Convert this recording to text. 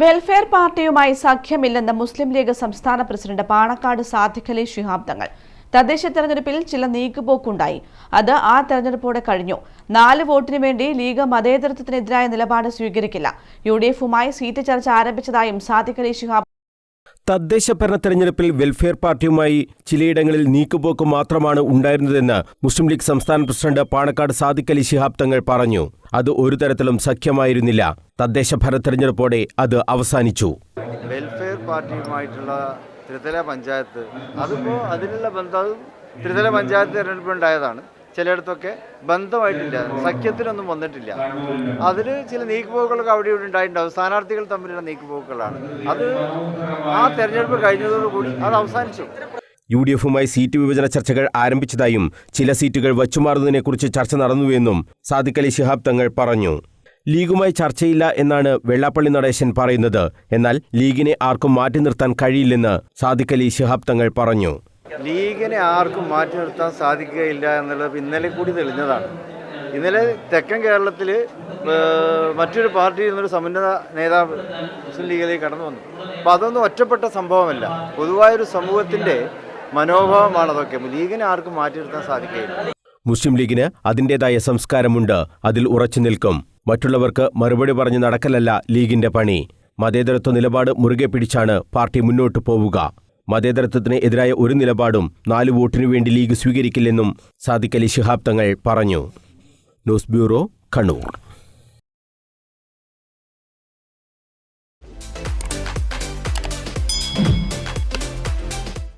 Welfare പാർട്ടിയുമായി സഖ്യമില്ലെന്ന് Muslim league സംസ്ഥാന പ്രസിഡന്റ് പാണക്കാട് സാദിഖലി ശിഹാബ് തങ്ങൾ. തദ്ദേശ തെരഞ്ഞെടുപ്പിൽ ചില നീക്കുപോക്കുണ്ടായി. അത് ആ തെരഞ്ഞെടുപ്പോടെ കഴിഞ്ഞു. നാല് വോട്ടിനു വേണ്ടി ലീഗ് മതേതരത്വത്തിനെതിരായ നിലപാട് സ്വീകരിക്കില്ല. യു ഡി എഫുമായി സീറ്റ് ചർച്ച ആരംഭിച്ചതായും സാദിഖലി ശിഹാബ് തദ്ദേശ ഭരണ തെരഞ്ഞെടുപ്പിൽ വെൽഫെയർ പാർട്ടിയുമായി ചിലയിടങ്ങളിൽ നീക്കുപോക്ക് മാത്രമാണ് ഉണ്ടായിരുന്നതെന്ന് മുസ്ലിം ലീഗ് സംസ്ഥാന പ്രസിഡന്റ് പാണക്കാട് സാദിഖ് അലി ശിഹാബ് തങ്ങൾ പറഞ്ഞു. അത് ഒരു തരത്തിലും സഖ്യമായിരുന്നില്ല. തദ്ദേശ ഭരണ തെരഞ്ഞെടുപ്പോടെ അത് അവസാനിച്ചു. വെൽഫെയർ പാർട്ടിയുമായിട്ടുള്ള ത്രിതല പഞ്ചായത്ത് അതിപ്പോൾ അതിനുള്ള ബന്ധം ത്രിതല പഞ്ചായത്ത് തിരഞ്ഞെടുപ്പ് ഉണ്ടായതാണ്. ചിലയിടത്തൊക്കെ ബന്ധമായിട്ടില്ല സഖ്യത്തിനൊന്നും വന്നിട്ടില്ല. അതിൽ ചില നീക്കുപോക്കുകളൊക്കെ അവിടെ ഇവിടെ ഉണ്ടായിട്ടുണ്ടാവും സ്ഥാനാർത്ഥികൾ തമ്മിലുള്ള നീക്കുപോക്കുകളാണ്. അത് ആ തെരഞ്ഞെടുപ്പ് കഴിഞ്ഞതോടുകൂടി അത് അവസാനിച്ചു. യു ഡി എഫുമായി സീറ്റ് വിഭജന ചർച്ചകൾ ആരംഭിച്ചതായും ചില സീറ്റുകൾ വച്ചുമാറുന്നതിനെക്കുറിച്ച് ചർച്ച നടന്നുവെന്നും സാദിഖ് അലി ശിഹാബ് തങ്ങൾ പറഞ്ഞു. ലീഗുമായി ചർച്ചയില്ല എന്നാണ് വെള്ളാപ്പള്ളി നടേശൻ പറയുന്നത്. എന്നാൽ ലീഗിനെ ആർക്കും മാറ്റി നിർത്താൻ കഴിയില്ലെന്ന് സാദിഖ് അലി ശിഹാബ് തങ്ങൾ പറഞ്ഞു. ലീഗിനെ ആർക്കും മാറ്റി നിർത്താൻ സാധിക്കുകയില്ല എന്നുള്ളത് ഇന്നലെ കൂടി തെളിഞ്ഞതാണ്. ഇന്നലെ തെക്കൻ കേരളത്തിൽ മറ്റൊരു പാർട്ടിയിൽ നിന്നൊരു സമുന്നത നേതാവ് മുസ്ലിം ലീഗിലേക്ക് കടന്നു വന്നു. അപ്പോൾ അതൊന്നും ഒറ്റപ്പെട്ട സംഭവമല്ല. പൊതുവായൊരു സമൂഹത്തിന്റെ മനോഭാവമാണ് അതൊക്കെ. ലീഗിനെ ആർക്കും മാറ്റി നിർത്താൻ സാധിക്കുകയില്ല. മുസ്ലിം ലീഗിന് അതിന്റെതായ സംസ്കാരമുണ്ട്. അതിൽ ഉറച്ചു നിൽക്കും. മറ്റുള്ളവർക്ക് മറുപടി പറഞ്ഞ് നടക്കലല്ല ലീഗിന്റെ പണി. മതേതരത്വ നിലപാട് മുറുകെ പിടിച്ചാണ് പാർട്ടി മുന്നോട്ടു പോവുക. മതേതരത്വത്തിന് എതിരായ ഒരു നിലപാടും നാല് വോട്ടിനു വേണ്ടി ലീഗ് സ്വീകരിക്കില്ലെന്നും സാദിഖലി ശിഹാബ് തങ്ങൾ പറഞ്ഞു. News bureau Kannur.